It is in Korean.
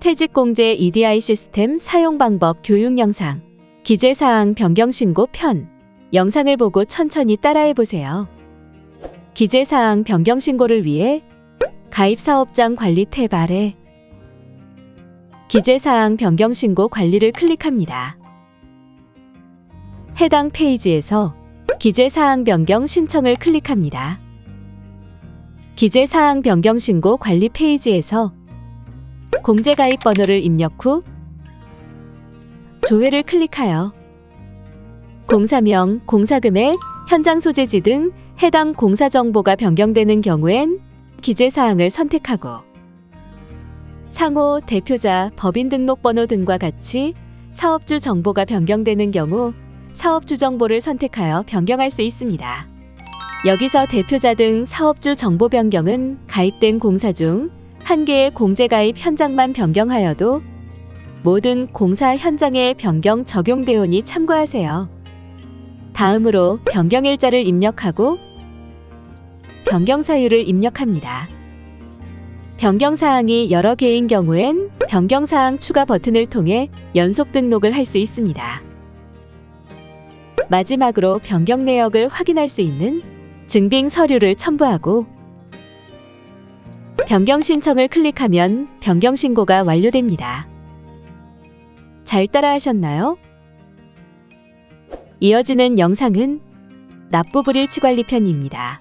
퇴직공제 EDI 시스템 사용 방법 교육 영상. 기재사항 변경 신고 편. 영상을 보고 천천히 따라해 보세요. 기재사항 변경 신고를 위해 가입사업장 관리 탭 아래 기재사항 변경 신고 관리를 클릭합니다. 해당 페이지에서 기재사항 변경 신청을 클릭합니다. 기재사항 변경 신고 관리 페이지에서 공제 가입 번호를 입력 후 조회를 클릭하여 공사명, 공사금액, 현장 소재지 등 해당 공사 정보가 변경되는 경우엔 기재 사항을 선택하고 상호, 대표자, 법인 등록번호 등과 같이 사업주 정보가 변경되는 경우 사업주 정보를 선택하여 변경할 수 있습니다. 여기서 대표자 등 사업주 정보 변경은 가입된 공사 중 한 개의 공제 가입 현장만 변경하여도 모든 공사 현장에 변경 적용되오니 참고하세요. 다음으로 변경 일자를 입력하고 변경 사유를 입력합니다. 변경 사항이 여러 개인 경우엔 변경 사항 추가 버튼을 통해 연속 등록을 할 수 있습니다. 마지막으로 변경 내역을 확인할 수 있는 증빙 서류를 첨부하고 변경 신청을 클릭하면 변경 신고가 완료됩니다. 잘 따라 하셨나요? 이어지는 영상은 납부불일치 관리 편입니다.